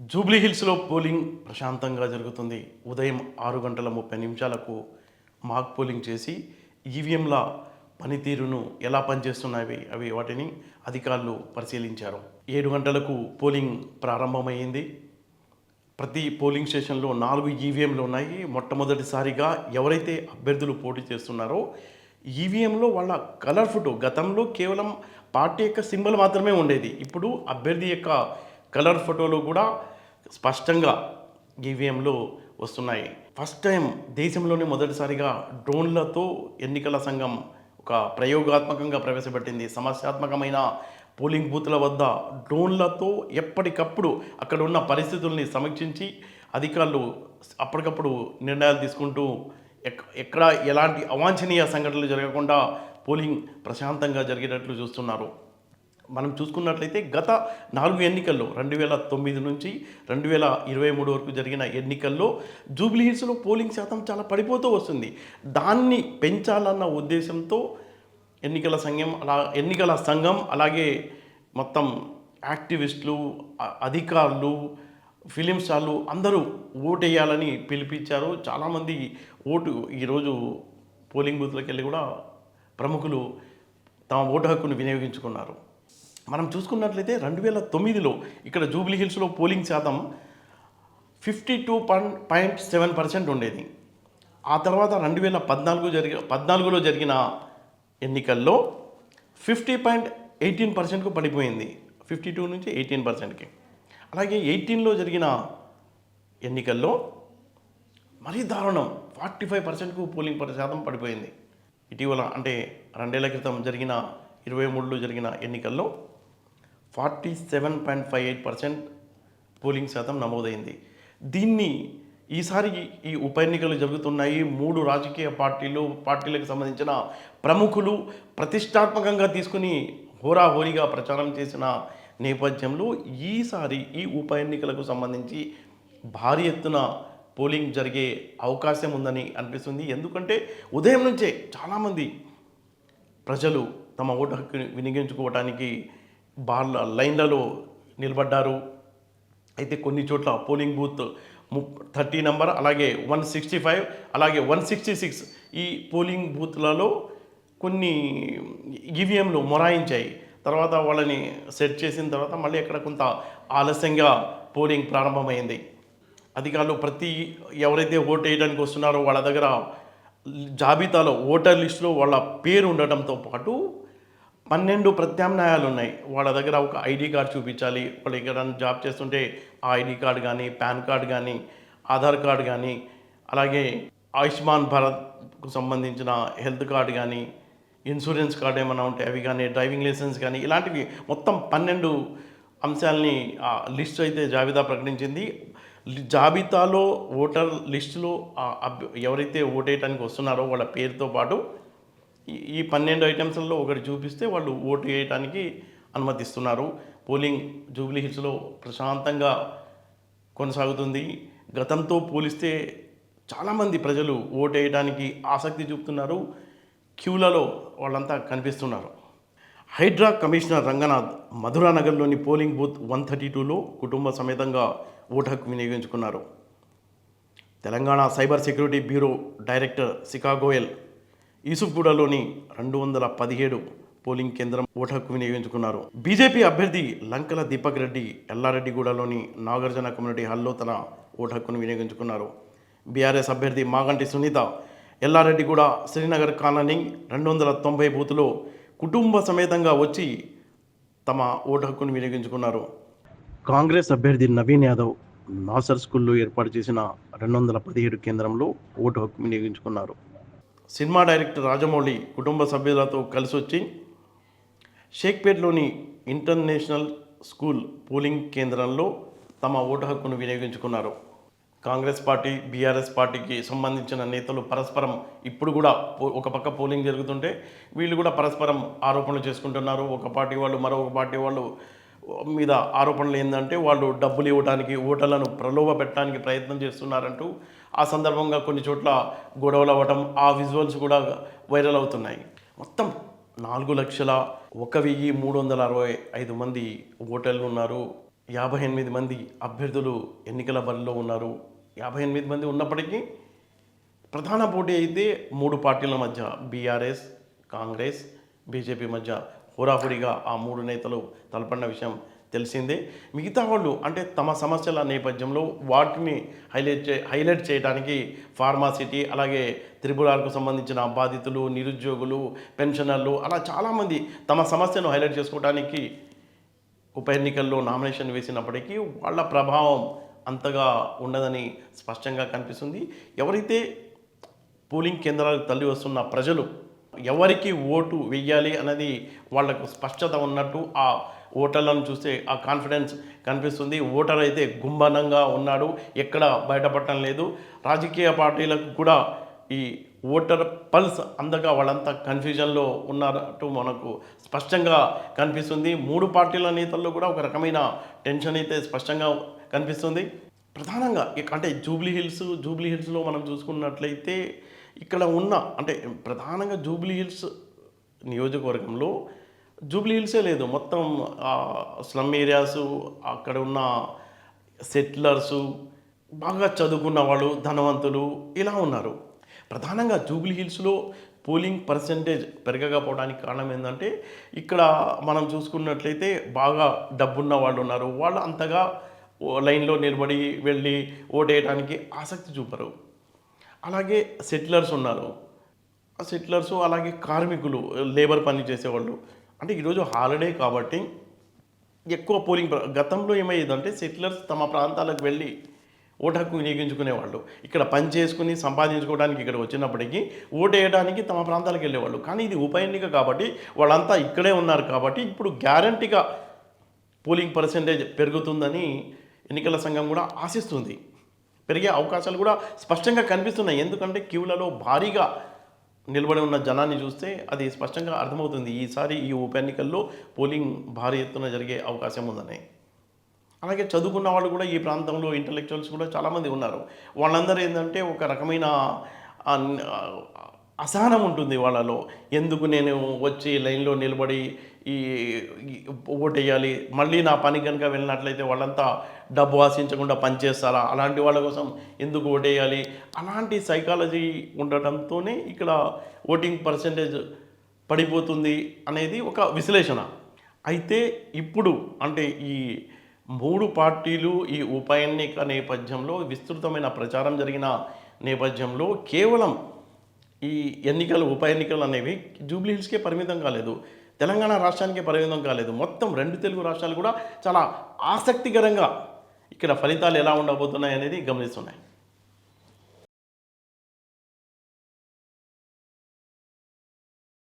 Jubilee హిల్స్లో polling ప్రశాంతంగా జరుగుతుంది. ఉదయం ఆరు గంటల ముప్పై నిమిషాలకు మాక్ పోలింగ్ చేసి ఈవీఎంల పనితీరును ఎలా పనిచేస్తున్నాయి అవి వాటిని అధికారులు పరిశీలించారు. ఏడు గంటలకు పోలింగ్ ప్రారంభమైంది. ప్రతి పోలింగ్ స్టేషన్లో నాలుగు ఈవీఎంలు ఉన్నాయి. మొట్టమొదటిసారిగా ఎవరైతే అభ్యర్థులు పోటీ చేస్తున్నారో ఈవీఎంలో వాళ్ళ కలర్ ఫోటో గతంలో కేవలం పార్టీ యొక్క సింబల్ మాత్రమే ఉండేది. ఇప్పుడు అభ్యర్థి యొక్క కలర్ ఫోటోలు కూడా స్పష్టంగా ఈవీఎంలో వస్తున్నాయి. ఫస్ట్ టైం దేశంలోనే మొదటిసారిగా డ్రోన్లతో ఎన్నికల సంఘం ఒక ప్రయోగాత్మకంగా ప్రవేశపెట్టింది. సమస్యాత్మకమైన పోలింగ్ బూత్ల వద్ద డ్రోన్లతో ఎప్పటికప్పుడు అక్కడ ఉన్న పరిస్థితుల్ని సమీక్షించి అధికారులు అప్పటికప్పుడు నిర్ణయాలు తీసుకుంటూ ఎక్ ఎక్కడ ఎలాంటి అవాంఛనీయ సంఘటనలు జరగకుండా పోలింగ్ ప్రశాంతంగా జరిగేటట్లు చూస్తున్నారు. మనం చూసుకున్నట్లయితే గత నాలుగు ఎన్నికల్లో రెండు వేల తొమ్మిది నుంచి రెండు వేల ఇరవై మూడు వరకు జరిగిన ఎన్నికల్లో జూబ్లీ హిల్స్లో పోలింగ్ శాతం చాలా పడిపోతూ వస్తుంది. దాన్ని పెంచాలన్న ఉద్దేశంతో ఎన్నికల సంఘం అలా ఎన్నికల సంఘం అలాగే మొత్తం యాక్టివిస్టులు అధికారులు ఫిలిం స్టార్లు అందరూ ఓటేయాలని పిలిపించారు. చాలామంది ఓటు ఈరోజు పోలింగ్ బూత్లకు వెళ్ళి కూడా ప్రముఖులు తమ ఓటు హక్కును వినియోగించుకున్నారు. మనం చూసుకున్నట్లయితే రెండు వేల తొమ్మిదిలో ఇక్కడ జూబ్లీ హిల్స్లో పోలింగ్ శాతం fifty two point seven percent ఉండేది. ఆ తర్వాత రెండు వేల పద్నాలుగు జరిగి పద్నాలుగులో జరిగిన ఎన్నికల్లో ఫిఫ్టీ పాయింట్ ఎయిటీన్ పర్సెంట్కు పడిపోయింది. ఫిఫ్టీ టూ నుంచి ఎయిటీన్ పర్సెంట్కి. అలాగే ఎయిటీన్లో జరిగిన ఎన్నికల్లో మరీ దారుణం ఫార్టీ ఫైవ్ పర్సెంట్కు పోలింగ్ శాతం పడిపోయింది. ఇటీవల అంటే రెండేళ్ళ క్రితం జరిగిన ఇరవై మూడులో జరిగిన ఎన్నికల్లో forty seven point five eight percent polling శాతం నమోదైంది. దీన్ని ఈసారి ఈ ఉప ఎన్నికలు జరుగుతున్నాయి. మూడు రాజకీయ పార్టీలు పార్టీలకు సంబంధించిన ప్రముఖులు ప్రతిష్టాత్మకంగా తీసుకుని హోరాహోరీగా ప్రచారం చేసిన నేపథ్యంలో ఈసారి ఈ ఉప ఎన్నికలకు సంబంధించి భారీ ఎత్తున పోలింగ్ జరిగే అవకాశం ఉందని అనిపిస్తుంది. ఎందుకంటే ఉదయం నుంచే చాలామంది ప్రజలు తమ ఓటు హక్కుని వినియోగించుకోవడానికి బార్ల లైన్లలో నిలబడ్డారు. అయితే కొన్ని చోట్ల పోలింగ్ బూత్ ము థర్టీ నెంబర్ అలాగే వన్ సిక్స్టీ ఫైవ్ అలాగే వన్ సిక్స్టీ సిక్స్ ఈ పోలింగ్ బూత్లలో కొన్ని ఈవీఎంలు మొరాయించాయి. తర్వాత వాళ్ళని సెట్ చేసిన తర్వాత మళ్ళీ అక్కడ కొంత ఆలస్యంగా పోలింగ్ ప్రారంభమైంది. అధికారులు ప్రతి ఎవరైతే ఓటు వేయడానికి వస్తున్నారో వాళ్ళ దగ్గర జాబితాలో ఓటర్ లిస్టులో వాళ్ళ పేరు ఉండటంతో పాటు పన్నెండు ప్రత్యామ్నాయాలు ఉన్నాయి వాళ్ళ దగ్గర ఒక ఐడి కార్డ్ చూపించాలి. వాళ్ళు ఇక్కడ జాబ్ చేస్తుంటే ఆ ఐడి కార్డ్ కానీ పాన్ కార్డ్ కానీ ఆధార్ కార్డ్ కానీ అలాగే ఆయుష్మాన్ భారత్కు సంబంధించిన హెల్త్ కార్డ్ కానీ ఇన్సూరెన్స్ కార్డ్ ఏమైనా ఉంటే అవి కానీ డ్రైవింగ్ లైసెన్స్ కానీ ఇలాంటివి మొత్తం పన్నెండు అంశాలని ఆ లిస్ట్ అయితే జాబితా ప్రకటించింది. జాబితాలో ఓటర్ లిస్టులో ఎవరైతే ఓటేయటానికి వస్తున్నారో వాళ్ళ పేరుతో పాటు ఈ- పన్నెండు ఐటమ్స్లలో ఒకటి చూపిస్తే వాళ్ళు ఓటు వేయడానికి అనుమతిస్తున్నారు. పోలింగ్ జూబ్లీ హిల్స్లో ప్రశాంతంగా కొనసాగుతుంది. గతంతో పోలిస్తే చాలామంది ప్రజలు ఓటు వేయడానికి ఆసక్తి చూపుతున్నారు. క్యూలలో వాళ్ళంతా కనిపిస్తున్నారు. హైడ్రా కమిషనర్ రంగనాథ్ మధురానగర్లోని పోలింగ్ బూత్ వన్ థర్టీ టూలో కుటుంబ సమేతంగా ఓటు హక్కు వినియోగించుకున్నారు. Telangana cyber security bureau director Shikha Goel యూసుఫ్గూడలోని రెండు వందల పదిహేడు పోలింగ్ కేంద్రం ఓటు హక్కు వినియోగించుకున్నారు. బీజేపీ అభ్యర్థి లంకల దీపక్ రెడ్డి ఎల్లారెడ్డిగూడలోని నాగార్జున కమ్యూనిటీ హాల్లో తన ఓటు హక్కును వినియోగించుకున్నారు. బీఆర్ఎస్ అభ్యర్థి మాగంటి సునీత ఎల్లారెడ్డిగూడ శ్రీనగర్ కాలనీ రెండు వందల తొంభై బూతులో కుటుంబ సమేతంగా వచ్చి తమ ఓటు హక్కును వినియోగించుకున్నారు. కాంగ్రెస్ అభ్యర్థి నవీన్ యాదవ్ నాసర్ స్కూల్లో ఏర్పాటు చేసిన రెండు వందల పదిహేడు కేంద్రంలో ఓటు హక్కు వినియోగించుకున్నారు. సినిమా డైరెక్టర్ రాజమౌళి కుటుంబ సభ్యులతో కలిసి వచ్చి షేక్పేట్లోని ఇంటర్నేషనల్ స్కూల్ పోలింగ్ కేంద్రంలో తమ ఓటు హక్కును వినియోగించుకున్నారు. కాంగ్రెస్ పార్టీ బీఆర్ఎస్ పార్టీకి సంబంధించిన నేతలు పరస్పరం ఇప్పుడు కూడా పో- ఒక పక్క పోలింగ్ జరుగుతుంటే వీళ్ళు కూడా పరస్పరం ఆరోపణలు చేసుకుంటున్నారు. ఒక పార్టీ వాళ్ళు మరొక పార్టీ వాళ్ళు మీద ఆరోపణలు ఏంటంటే వాళ్ళు డబ్బులు ఇవ్వడానికి ఓటర్లను ప్రలోభ పెట్టడానికి ప్రయత్నం చేస్తున్నారంటూ ఆ సందర్భంగా కొన్ని చోట్ల గొడవలు అవ్వటం ఆ విజువల్స్ కూడా వైరల్ అవుతున్నాయి. మొత్తం నాలుగు లక్షల ఒక వెయ్యి మూడు వందల అరవై ఐదు మంది ఓటర్లు ఉన్నారు. యాభై ఎనిమిది మంది అభ్యర్థులు ఎన్నికల బరిలో ఉన్నారు. యాభై ఎనిమిది మంది ఉన్నప్పటికీ ప్రధాన పోటీ అయితే మూడు పార్టీల మధ్య బీఆర్ఎస్ కాంగ్రెస్ బీజేపీ మధ్య హోరాహురిగా ఆ మూడు నేతలు తలపడిన విషయం తెలిసిందే. మిగతా వాళ్ళు అంటే తమ సమస్యల నేపథ్యంలో వాటిని హైలైట్ చే హైలైట్ చేయడానికి ఫార్మాసిటీ అలాగే త్రిపురాలకు సంబంధించిన బాధితులు నిరుద్యోగులు పెన్షనర్లు అలా చాలామంది తమ సమస్యను హైలైట్ చేసుకోవడానికి ఉప ఎన్నికల్లో నామినేషన్ వేసినప్పటికీ వాళ్ళ ప్రభావం అంతగా ఉండదని స్పష్టంగా కనిపిస్తుంది. ఎవరైతే పోలింగ్ కేంద్రాలకు తల్లి వస్తున్న ప్రజలు ఎవరికి ఓటు వెయ్యాలి అనేది వాళ్ళకు స్పష్టత ఉన్నట్టు ఆ ఓటర్లను చూస్తే ఆ కాన్ఫిడెన్స్ కనిపిస్తుంది. ఓటర్ అయితే గుంభనంగా ఉన్నాడు. ఎక్కడ బయటపడటం లేదు. రాజకీయ పార్టీలకు కూడా ఈ ఓటర్ పల్స్ అందగా వాళ్ళంతా కన్ఫ్యూజన్లో ఉన్నట్టు మనకు స్పష్టంగా కనిపిస్తుంది. మూడు పార్టీల నేతల్లో కూడా ఒక రకమైన టెన్షన్ అయితే స్పష్టంగా కనిపిస్తుంది. ప్రధానంగా అంటే జూబ్లీ హిల్స్ జూబ్లీ హిల్స్లో మనం చూసుకున్నట్లయితే ఇక్కడ ఉన్న అంటే ప్రధానంగా జూబ్లీ హిల్స్ నియోజకవర్గంలో జూబ్లీ హిల్సే లేదు. మొత్తం స్లమ్ ఏరియాసు అక్కడ ఉన్న సెటిలర్సు బాగా చదువుకున్న వాళ్ళు ధనవంతులు ఇలా ఉన్నారు. ప్రధానంగా జూబ్లీ హిల్స్లో పోలింగ్ పర్సంటేజ్ పెరగకపోవడానికి కారణం ఏంటంటే ఇక్కడ మనం చూసుకున్నట్లయితే బాగా డబ్బున్న వాళ్ళు ఉన్నారు. వాళ్ళు అంతగా లైన్లో నిలబడి వెళ్ళి ఓటేయడానికి ఆసక్తి చూపరు. అలాగే సెటిలర్స్ ఉన్నారు. ఆ సెటిలర్స్ అలాగే కార్మికులు లేబర్ పని చేసేవాళ్ళు. అంటే ఈరోజు హాలిడే కాబట్టి ఎక్కువ పోలింగ్ గతంలో ఏమయ్యేదంటే సెటిలర్స్ తమ ప్రాంతాలకు వెళ్ళి ఓటు హక్కు వినియోగించుకునేవాళ్ళు. ఇక్కడ పని చేసుకుని సంపాదించుకోవడానికి ఇక్కడ వచ్చినప్పటికీ ఓటు వేయడానికి తమ ప్రాంతాలకు వెళ్ళేవాళ్ళు. కానీ ఇది ఉప ఎన్నిక కాబట్టి వాళ్ళంతా ఇక్కడే ఉన్నారు కాబట్టి ఇప్పుడు గ్యారంటీగా పోలింగ్ పర్సంటేజ్ పెరుగుతుందని ఎన్నికల సంఘం కూడా ఆశిస్తుంది. పెరిగే అవకాశాలు కూడా స్పష్టంగా కనిపిస్తున్నాయి. ఎందుకంటే క్యూలలో భారీగా నిలబడి ఉన్న జనాన్ని చూస్తే అది స్పష్టంగా అర్థమవుతుంది. ఈసారి ఈ ఉప ఎన్నికల్లో పోలింగ్ భారీ ఎత్తున జరిగే అవకాశం ఉందని. అలాగే చదువుకున్న వాళ్ళు కూడా ఈ ప్రాంతంలో ఇంటలెక్చువల్స్ కూడా చాలామంది ఉన్నారు. వాళ్ళందరూ ఏంటంటే ఒక రకమైన అసహనం ఉంటుంది వాళ్ళలో. ఎందుకు నేను వచ్చి లైన్లో నిలబడి ఈ ఓటేయాలి? మళ్ళీ నా పని కనుక వెళ్ళినట్లయితే వాళ్ళంతా డబ్బు ఆశించకుండా పనిచేస్తారా? అలాంటి వాళ్ళ కోసం ఎందుకు ఓటేయాలి? అలాంటి సైకాలజీ ఉండటంతోనే ఇక్కడ ఓటింగ్ పర్సంటేజ్ పడిపోతుంది అనేది ఒక విశ్లేషణ. అయితే ఇప్పుడు అంటే ఈ మూడు పార్టీలు ఈ ఉప ఎన్నిక నేపథ్యంలో విస్తృతమైన ప్రచారం జరిగిన నేపథ్యంలో కేవలం ఈ ఎన్నికలు ఉప ఎన్నికలు అనేవి జూబ్లీ హిల్స్కే పరిమితం కాలేదు. తెలంగాణ రాష్ట్రానికే పరిమితం కాలేదు. మొత్తం రెండు తెలుగు రాష్ట్రాలు కూడా చాలా ఆసక్తికరంగా ఇక్కడ ఫలితాలు ఎలా ఉండబోతున్నాయి అనేది గమనిస్తున్నాయి.